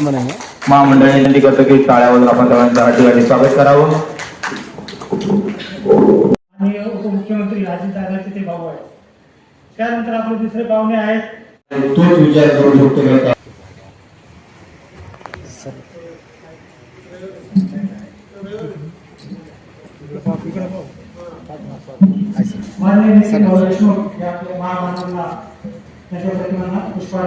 महामंडळ विनंती करतो की टाळ्यावर आपण हार्दिक स्वागत करावं. आणि उपमुख्यमंत्री अजितदादाचे ते भाऊ आहेत. त्यानंतर आपले दुसरे पाहुणे आहेत. तोच विचार करू शकतो का? त्यांच्या प्रतिमांना सर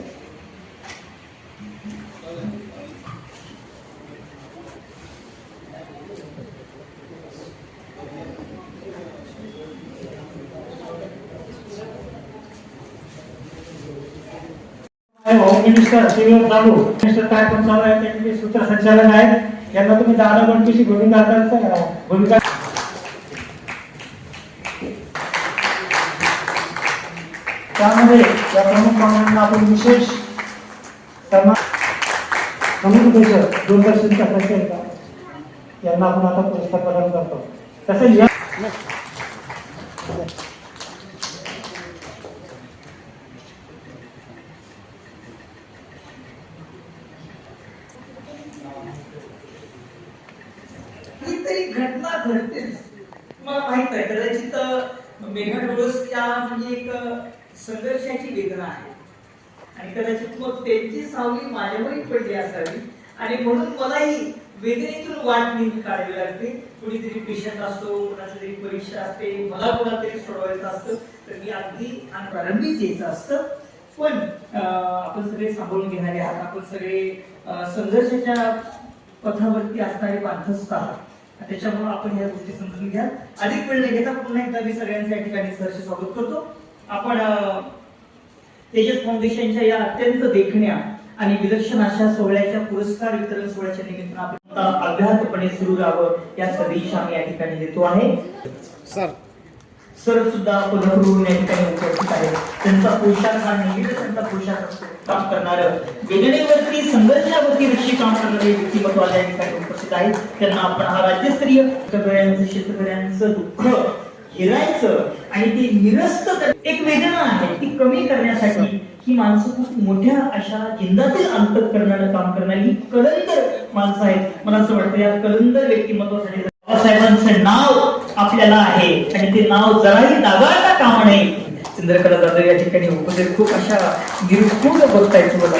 मिनिस्टर टीव्हीवर चालू मिनिस्टर काय पण चालू आहे त्याचे सूत्रसंचालन आहेत यांना तुम्ही दादा गणपतीची भूमिका आता भूमिका त्यामध्ये या प्रमुख पाहुण्यांना आपण विशेष सन्मान समुपदेशक दूरदर्शनच्या प्रत्येक यांना आपण आता पुरस्कार प्रदान करतो. तसेच या घडतेच. मला माहीत आहे कदाचित अं, मेघा या म्हणजे एक संघर्षाची वेदना आहे. आणि कदाचित मग त्यांची सावली माझ्यावरही पडली असावी. आणि म्हणून मलाही वेदनेतून वाट नेहमी काढावी लागते. कुणीतरी पेशंट असतो कोणाची तरी परीक्षा असते मला कोणाला तरी सोडवायचं असतं तर मी अगदी आणि प्रारंभीच यायचं असतं. पण अं, आपण सगळे सांभाळून घेणारे आहात. आपण सगळे संघर्षाच्या पथावरती असणारे बांधस्थ आहात. त्याच्यामुळे आपण या गोष्टी समजून घ्या. अधिक वेळ न घेता पुन्हा एकदा मी सगळ्यांचं या ठिकाणी सहर्ष स्वागत करतो. आपण तेजस फाउंडेशनच्या या अत्यंत देखण्या आणि विलक्षण अशा सोहळ्याच्या पुरस्कार वितरण सोहळ्याच्या निमित्तानं आपण अभ्यासपणे सुरू राहावं या सदिच्छा आम्ही या ठिकाणी देतो आहे. सर सर सुद्धा कोल्हापूरहून या ठिकाणी उपस्थित आहेत. त्यांचा पोशाख हा नेहमीच त्यांचा पोशाख असतो. काम करणार वेदनेवरती संघर्षावरती रक्षी काम करणारे व्यक्तिमत्व या ठिकाणी उपस्थित आहेत. त्यांना आपण हा राज्यस्तरीय शेतकऱ्यांचं शेतकऱ्यांचं दुःख हिरायचं आणि ते निरस्त एक वेदना आहे. ती कमी करण्यासाठी ही माणसं खूप मोठ्या अशा जिंदातील अंतर करणारं काम करणारी ही कलंदर माणसं आहेत. मला असं वाटतं या कलंदर व्यक्तिमत्वासाठी बाबासाहेबांचं नाव आपल्याला आहे. आणि ते नाव जराही दागाळता कामा नये चंद्रकला जाधव या ठिकाणी उपदेश खूप अशा निरखून बघतायत मला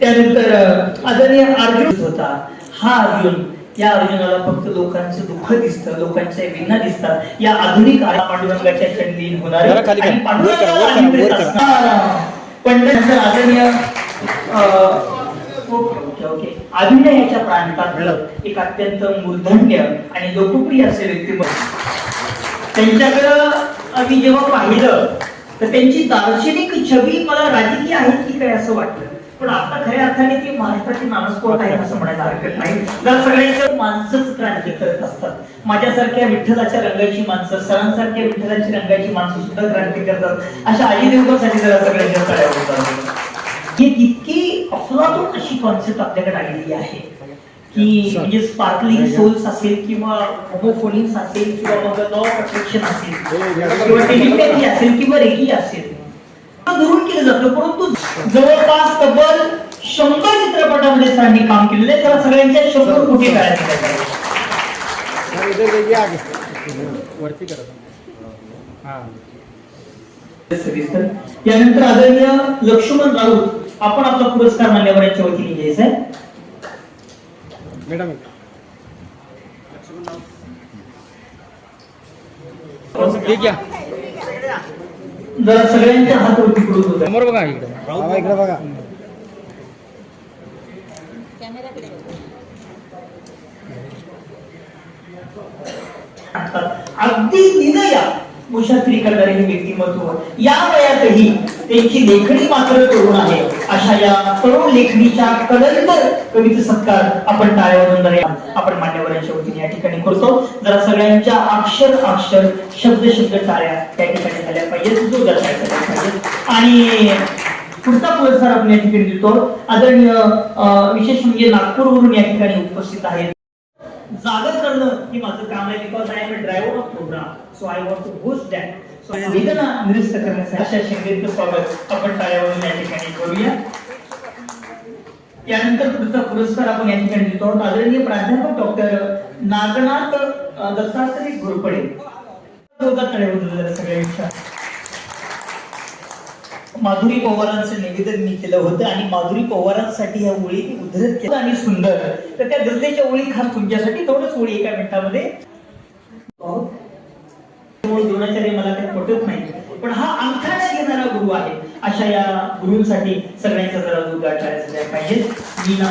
त्यानंतर आदरणीय अर्जुन होता. हा अर्जुन या अर्जुनाला फक्त लोकांचं दुःख दिसतं लोकांच्या वेदना दिसतात. या आधुनिक पांडुरंगाच्या चंडीन होणार. पंडित आदरणीय ओके ओके अभिनयाच्या प्रांतात एक अत्यंत मूर्धन्य आणि लोकप्रिय असे व्यक्तिमत्व त्यांच्याकडं आम्ही जेव्हा पाहिलं तर त्यांची दार्शनिक छबी मला राजकीय आहे की काय असं वाटलं. पण आता खऱ्या अर्थाने ती महाराष्ट्राची मानसपोट आहे असं म्हणायला हरकत नाही. जर सगळ्यांचं माणसंच क्रांती करत असतात माझ्यासारख्या विठ्ठलाच्या रंगाची माणसं सरांसारख्या विठ्ठलाची रंगाची माणसं सुद्धा क्रांती करतात. अशा आजी देवकासाठी जरा सगळ्यांच्या तळ्या होतात ही इतकी अफलातून अशी कॉन्सेप्ट आपल्याकडे आलेली आहे की म्हणजे स्पार्कलिंग सोल्स असेल किंवा होमोफोनिक्स असेल किंवा मग लॉ ऑफ अट्रॅक्शन असेल किंवा टेलिपॅथी असेल किंवा रेकी असेल. दुरून केलं जातं परंतु जवळपास तब्बल शंभर चित्रपटामध्ये सरांनी काम केलेलं आहे. त्याला सगळ्यांच्या शंभर कोटी टाळ्या दिल्या पाहिजेत. सर इधर देखिए आगे वरती करा हाँ. सविस्तर. यानंतर आदरणीय लक्ष्मण राऊत आपण आपला पुरस्कार मान्यवरांच्या वतीने घ्यायचा आहे. मैडम. ये क्या जरा सगळ्यांच्या पुढे होत समोर बघा इकडे. बाबा इकडे बघा. अगदी निनया मुशाफरी करणारे हे व्यक्तिमत्व. या वयातही त्यांची लेखणी मात्र तरुण आहे. अशा या तरुण लेखणीच्या कलंदर कवीचा सत्कार आपण टाळ्यावरून आपण मान्यवरांच्या वतीने या ठिकाणी करतो. जरा सगळ्यांच्या अक्षर अक्षर शब्द शब्द टाळ्या त्या ठिकाणी झाल्या पाहिजेत. जोरदार झाल्या पाहिजेत. आणि पुढचा पुरस्कार आपण या ठिकाणी देतो. आदरणीय विशेष म्हणजे नागपूरवरून या ठिकाणी उपस्थित आहेत. जागा करणं हे माझं काम आहे. Because I am a driver of program so I want to host that so वेदना निरस्त करण्यासाठी अशा शिंदेचं स्वागत आपण टाळ्यावरून या ठिकाणी करूया यानंतर पुढचा पुरस्कार आपण या ठिकाणी देतो आहोत. आदरणीय प्राध्यापक डॉक्टर नागनाथ दत्तात्रय घोरपडे जोरदार टाळ्या होऊ द्या सगळ्यांच्या माधुरी पवारांचं निवेदन मी केलं होतं आणि माधुरी पवारांसाठी ह्या ओळी मी उद्धृत केल्या आणि सुंदर तर त्या गझलेच्या ओळी खास तुमच्यासाठी थोडंच ओळी एका मिनिटामध्ये त्यामुळे द्रोणाचार्य मला काही पटत नाही. पण हा अंगठाने घेणारा गुरु आहे. अशा या गुरुंसाठी सगळ्यांचा जरा दूध गाठायला पाहिजे ना?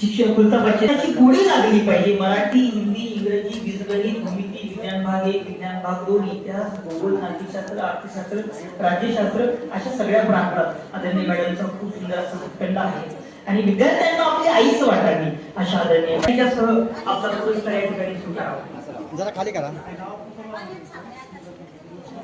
शिक्षक कुलताबाची त्याची गोडी लागली पाहिजे. मराठी हिंदी इंग्रजी बीजगणित भूमिती विज्ञान भाग एक विज्ञान भाग दोन इतिहास भूगोल नाट्यशास्त्र अर्थशास्त्र राज्यशास्त्र अशा सगळ्या प्रांतात आदरणीय मॅडमचा खूप सुंदर असा उत्पन्न आहे. आणि विद्यार्थ्यांना आपली आईच वाटावी अशा आदरणीय. त्याच्यासह आपला पुरस्कार या ठिकाणी स्वीकारावा जरा खाली करा.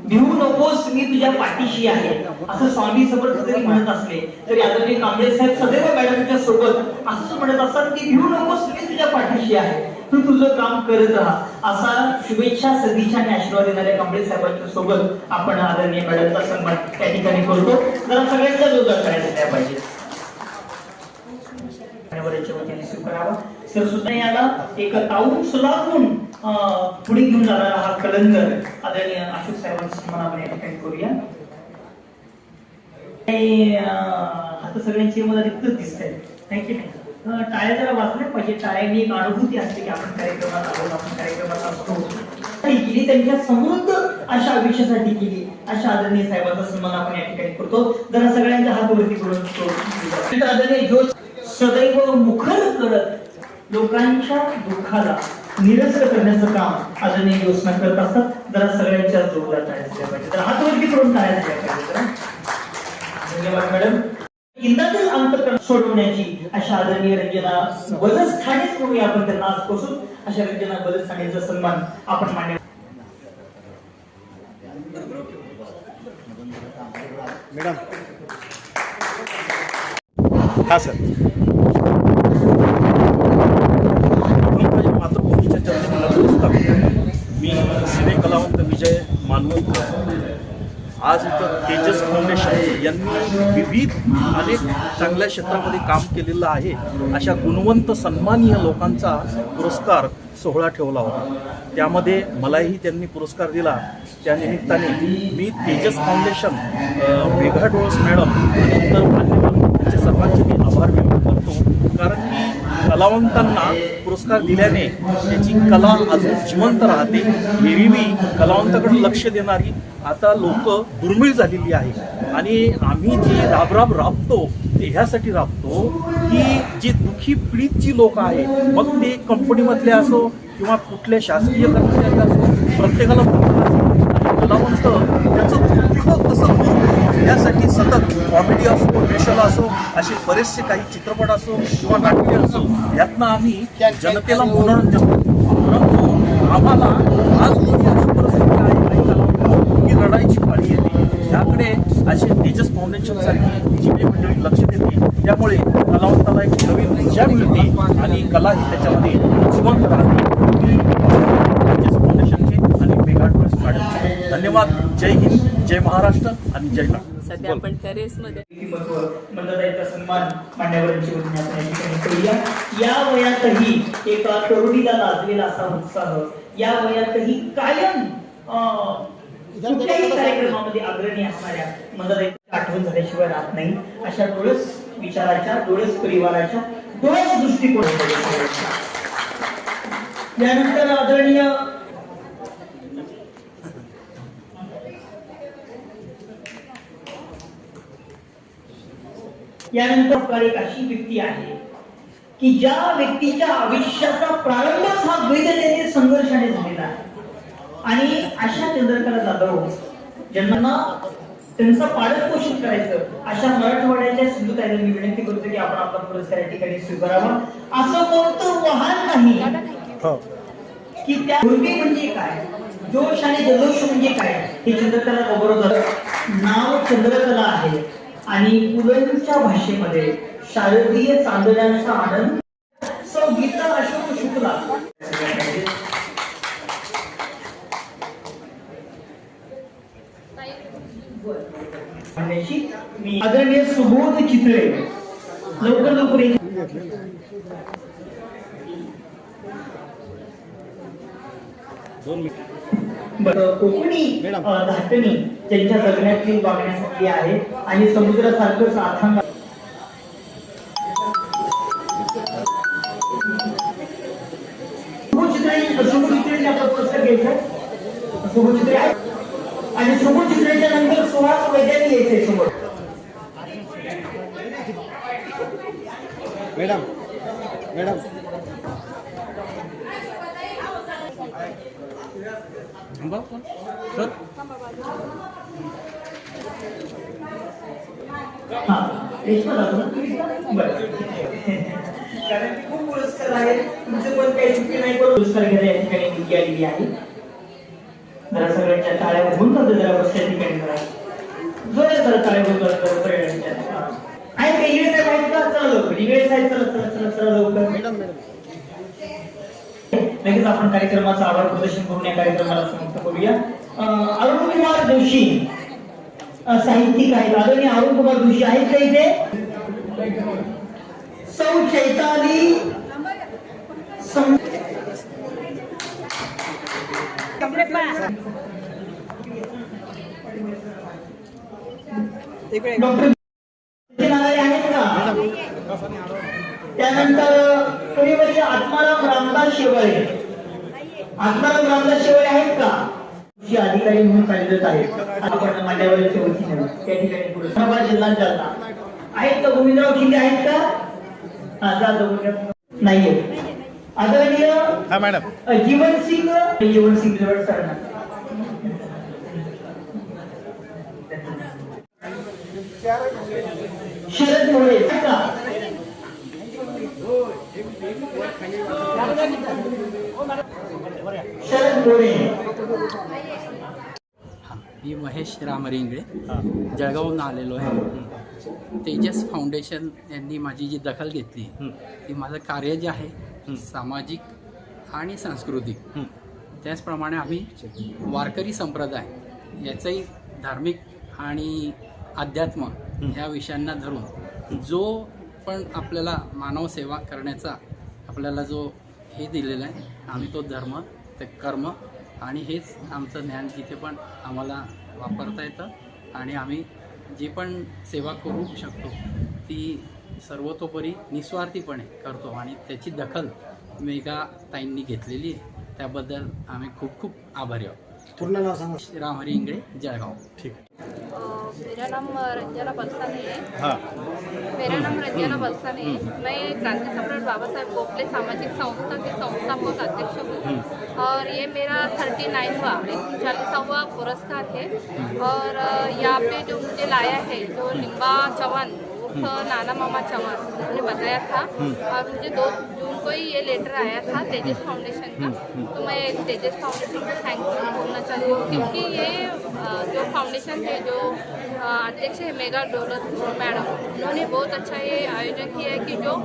भिवू नकोस मी तुझ्या पाठीशी आहे. असं स्वामी समर्थ जरी म्हणत असले तरी आदरणीय कांबळे साहेब सदैव मॅडमच्या सोबत असंच म्हणत असतात की भिवू नकोस मी तुझ्या पाठीशी आहे. तू तुझं काम करत राहा. असा शुभेच्छा सदिच्छा आणि आशीर्वाद देणाऱ्या कांबळे साहेबांच्या सोबत आपण आदरणीय मॅडमचा सन्मान त्या ठिकाणी करतो. जरा सगळ्यांच्या जोरदार करायला पाहिजे. मान्यवरांच्या वतीने स्वीकारावा सर सुद्धा याला एक ताऊन सुलाखून पुढे घेऊन जाणारा हा कलंदर आदरणीय अशोक साहेबांचा सन्मान आपण या ठिकाणी करूया. आता सगळ्यांची मला रिक्तच दिसत आहे थँक्यू नाही? टाळ्या जरा वाचल्या पाहिजे. टाळ्याने एक अनुभूती असते की आपण कार्यक्रमात आहोत आपण कार्यक्रमात असतो. केली त्यांच्या समृद्ध अशा आयुष्यासाठी केली. अशा आदरणीय साहेबांचा सन्मान आपण या ठिकाणी करतो. जरा सगळ्यांच्या हात वरती करून आदरणीय ज्योत सदैव मुखर करत लोकांच्या दुःखाला निरस्त करण्याचं काम आदरणीय योजना करत असतात. जरा सगळ्यांच्या जोरदार टाळ्या पाहिजे. तर हात वरती करून टाळ्या झाल्या पाहिजे धन्यवाद मॅडम. इंदातील अंतकरण सोडवण्याची अशा आदरणीय रंजना बलस्थानेच म्हणून आपण त्यांना आजपासून. अशा रंजना बलस्थानेचा सन्मान आपण मान्य मॅडम. हा सर. विजय मानवंत आज इथं तेजस फाउंडेशन यांनी विविध अनेक चांगल्या क्षेत्रामध्ये काम केलेलं आहे. अशा गुणवंत सन्मानीय लोकांचा पुरस्कार सोहळा ठेवला होता. त्यामध्ये मलाही त्यांनी पुरस्कार दिला. त्या निमित्ताने मी तेजस फाउंडेशन अ, मेघा डोळस मॅडम आणि इतर मान्यवर यांचे सर्वांचे मी आभार व्यक्त करतो. कारण कलावंतांना पुरस्कार दिल्याने त्याची कला अजून जिवंत राहते. एरवी कलावंताकडे लक्ष देणारी आता लोक दुर्मिळ झालेली आहे. आणि आम्ही जी राबराब राबतो ते ह्यासाठी राबतो की जी दुःखी पीडित जी लोक आहे मग ते कंपनीमधले असो किंवा कुठल्या शासकीय कर्मचारी असो प्रत्येकाला कलावंत त्याचं दुःख कसं यासाठी सतत कॉमेडी असो विशल असो असे बरेचसे काही चित्रपट असो किंवा नाट्य असो यातनं आम्ही जनतेला मनोरंजन परंतु आम्हाला आज रोजी अशी परिस्थिती आहे की लढाईची पाळी येते त्याकडे असे तेजस फाउंडेशन सारखी जी काही मंडळी लक्ष देते त्यामुळे कलावंताला एक नवीन ऊर्जा मिळते आणि कला ही त्याच्यामध्ये जिवंत राहते. फाउंडेशनचे आणि मॅडमचे. धन्यवाद. जय हिंद जय महाराष्ट्र आणि जय नाग सध्या आपण त्या व्यक्तिमत्व मंडळाचा सन्मान मान्यवरांची वतीने आपण या ठिकाणी करूया. या वयातही एका तरुणीला लाजलेला असा उत्साह या वयातही कायम कुठल्याही कार्यक्रमामध्ये अग्रणी असणाऱ्या मंडळाची आठवण झाल्याशिवाय राहत नाही. अशा डोळस विचाराच्या डोळस परिवाराच्या डोळस दृष्टिकोन यानंतर आदरणीय यानंतर एक अशी व्यक्ती आहे की ज्या व्यक्तीच्या आयुष्याचा प्रारंभच हा द्वैततेने संघर्षाने झालेला आहे. आणि अशा चंद्रकला जाधव ज्यांना त्यांचं पालक पोषण करायचं अशा मराठवाड्याच्या सिंधुताईला मी विनंती करतो की आपण आपला पुरस्कार या ठिकाणी स्वीकारावा. असं कोणतं वाहन नाही हो. की त्या पूर्वी म्हणजे काय जोश आणि जल्लोष म्हणजे काय हे चंद्रकला बरोबर नाव चंद्रकला आहे. आणि पुलंच्या भाषेमध्ये शारदीय चांदण्यांचा आनंद. सौ गीता अशोक शुक्ला. मी आदरणीय सुबोध चित्रे लवकर लवकर दोन मिनिट. कोकणी धाटणी त्यांच्या जगण्यातील वागण्यासाठी आहे आणि समुद्रासारखं अथांग सर? हा ना? बरं. कारण की खूप पुरस्कार आहेत. तुमचं पण काही चुकी नाही पण पुरस्कार घ्यायला या ठिकाणी मुलगी आलेली आहे. जरा सगळ्यांच्या टाळ्या होऊन जातो जरा बस त्या ठिकाणी जरा. जोरात जरा टाळ्या होऊन हा. आहे का? इंग्लिश साहेब आहेत का? चला लवकर. इंग्लिश साहेब चला चला चला चला लवकर. Madam madam. लगेच आपण कार्यक्रमाचं आभार प्रदर्शन करून या कार्यक्रमाला समाप्त करूया. अरुण कुमार जोशी साहित्यिक आहेत. आदरणीय अरुण कुमार जोशी आहेत का इथे? सौ चैताली डॉक्टर आहेत का? त्यानंतर परिवर्य आत्माराम रामदास शेवाळे. आत्माराम रामदास शेवाळे आहेत का? जी अधिकारी म्हणून कार्यरत आहेत. आपण मान्यवरांच्या वतीने त्या ठिकाणी उस्मानाबाद जिल्हा जालना आहेत का गोविंदराव खिंडे? आहेत का? हा जा गोविंदराव नाहीये. आदरणीय हा मॅडम. जीवन सिंग जीवन सिंग जवळ सरणार. शरद मोरे का? मी महेश रामरे इंगळे जळगावहून आलेलो आहे. तेजस फाउंडेशन यांनी माझी जी दखल घेतली ती माझं कार्य जे आहे सामाजिक आणि सांस्कृतिक त्याचप्रमाणे आम्ही वारकरी संप्रदाय याचंही धार्मिक आणि अध्यात्म ह्या विषयांना धरून जो पण आपल्याला मानव सेवा करण्याचा आपल्याला जो हे दिलेला आहे आम्ही तो धर्म ते कर्म आणि हेच आमचं ज्ञान तिथे पण आम्हाला वापरता येतं. आणि आम्ही जी पण सेवा करू शकतो ती सर्वतोपरी निस्वार्थीपणे करतो आणि त्याची दखल मेगा ताईंनी घेतलेली आहे. त्याबद्दल आम्ही खूप खूप आभारी आहोत. पूर्ण नाव सांगा. रामहरी इंगळे जळगाव. ठीक अ, मेरा नाम रंजना बलसानी है हाँ. मेरा नाम रंजना बलसानी है मैं क्रांति सम्राट बाबा साहेब गोखले सामाजिक संस्था के संस्थापक अध्यक्ष हूँ। और ये मेरा थर्टी नाइनवा चालीसावा पुरस्कार है। और यहाँ पे जो मुझे लाया है जो लिम्बा उर्फ नाना मामा चौहान उन्होंने बताया था। और मुझे दो जून को ही ये लेटर आया था तेजस फाउंडेशन का तो मैं तेजस फाउंडेशन को थैंक यू बोलना चाहती हूँ क्योंकि ये जो फाउंडेशन है जो अध्यक्ष है मेगा डोलर मैडम उन्होंने बहुत अच्छा ये आयोजन किया है कि जो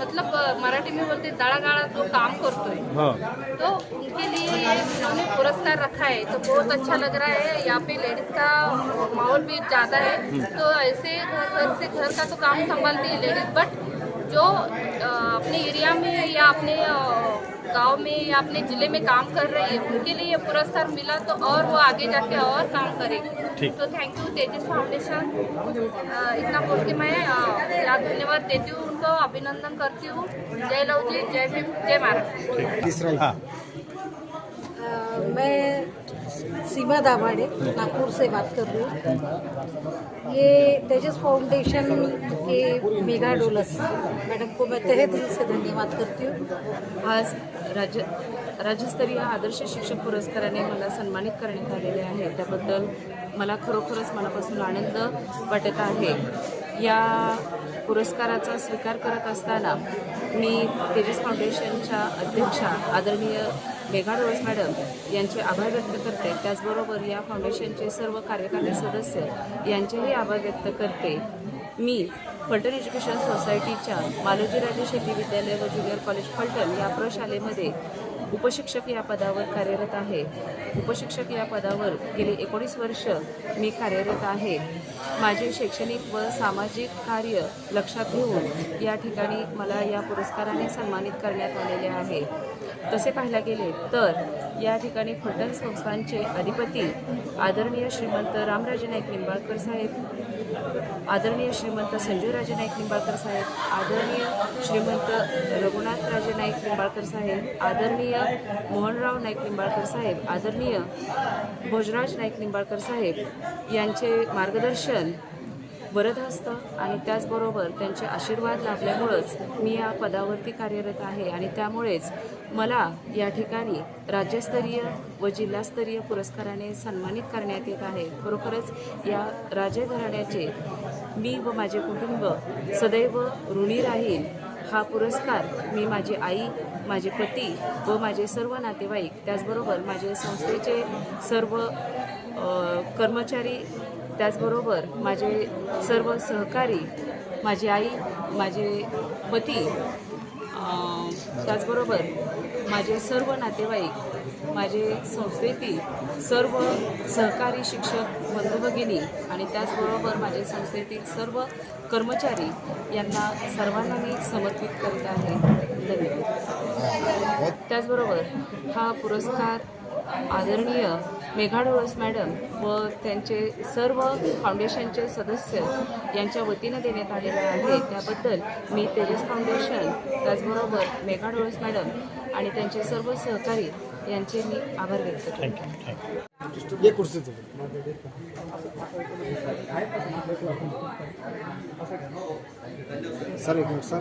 मतलब मराठी में बोलते दड़ागाड़ा जो काम करते हैं। हाँ तो उनके लिए उन्होंने पुरस्कार रखा है तो बहुत अच्छा लग रहा है यहाँ पे लेडीज़ का माहौल भी ज़्यादा है। तो ऐसे घर घर से घर का तो काम संभालती है लेडीज़ बट जो अपने एरिया में या अपने गांव में या अपने ज़िले में काम कर रही है उनके लिए ये पुरस्कार मिला तो और वो आगे जाके और काम करेगी ठीक। तो थैंक यू तेजस फाउंडेशन। इतना बोल के मैं यहाँ धन्यवाद देती हूँ उनको अभिनंदन करती हूँ। जय लव जी जय भीम जय महाराष्ट्र तीसरा हाँ अ, मैं सीमा दाभाडे नागपुर से बात कर रही हूँ। ये तेजस फाउंडेशन के मेगा डोलस मैडम को मैं तहे दिल से धन्यवाद करती हूँ। आज राज्य राज्यस्तरीय आदर्श शिक्षक पुरस्काराने मला सन्मानित करण्यात आलेले आहे. त्याबद्दल मला खरोखरच मनापासून आनंद वाटत आहे. या पुरस्काराचा स्वीकार करत असताना मी तेजस फाउंडेशनच्या अध्यक्षा आदरणीय मेघा डोळस मॅडम यांचे आभार व्यक्त करते. त्याचबरोबर या फाउंडेशनचे सर्व कार्यकारी सदस्य यांचेही आभार व्यक्त करते. मी फलटण एज्युकेशन सोसायटीच्या मालोजीराजे शेती विद्यालय व ज्युनियर कॉलेज फलटण या प्रशालेमध्ये उपशिक्षक या पदावर कार्यरत आहे. उपशिक्षक या पदावर गेली एकोणीस वर्ष मी कार्यरत आहे. माझे शैक्षणिक व सामाजिक कार्य लक्षात घेऊन या ठिकाणी मला या पुरस्काराने सन्मानित करण्यात आलेले आहे. तसे पाहायला गेले तर या ठिकाणी फलटण संस्थांचे अधिपती आदरणीय श्रीमंत रामराजे नाईक निंबाळकर साहेब आदरणीय श्रीमंत संजयराजे नाईक निंबाळकर साहेब आदरणीय श्रीमंत रघुनाथराजे नाईक निंबाळकर साहेब आदरणीय मोहनराव नाईक निंबाळकर साहेब आदरणीय भोजराज नाईक निंबाळकर साहेब यांचे मार्गदर्शन वरदहस्त आणि त्याचबरोबर त्यांचे आशीर्वाद लाभल्यामुळंच मी या पदावरती कार्यरत आहे आणि त्यामुळेच मला या ठिकाणी राज्यस्तरीय व जिल्हास्तरीय पुरस्काराने सन्मानित करण्यात येत आहे. खरोखरच या राजे घराण्याचे मी व माझे कुटुंब सदैव ऋणी राहील. हा पुरस्कार मी माझी आई माझे पती व माझे सर्व नातेवाईक त्याचबरोबर माझे संस्थेचे सर्व कर्मचारी त्याचबरोबर माझे सर्व सहकारी माझी आई माझे पती त्याचबरोबर माझे सर्व नातेवाईक माझे संस्थेतील सर्व सहकारी शिक्षक बंधू भगिनी आणि त्याचबरोबर माझे संस्थेतील सर्व कर्मचारी यांना सर्वांना मी समर्पित करत आहे. धन्यवाद. त्याचबरोबर हा पुरस्कार आदरणीय मेघाडोळस मॅडम व त्यांचे सर्व फाउंडेशनचे सदस्य यांच्या वतीनं देण्यात आलेला आहे. त्याबद्दल मी तेजस फाउंडेशन त्याचबरोबर मेघाडोळस मॅडम आणि त्यांचे सर्व सहकारी यांचे मी आभार व्यक्त करते. ये कुर्सी तो. सर एक मिनट सर.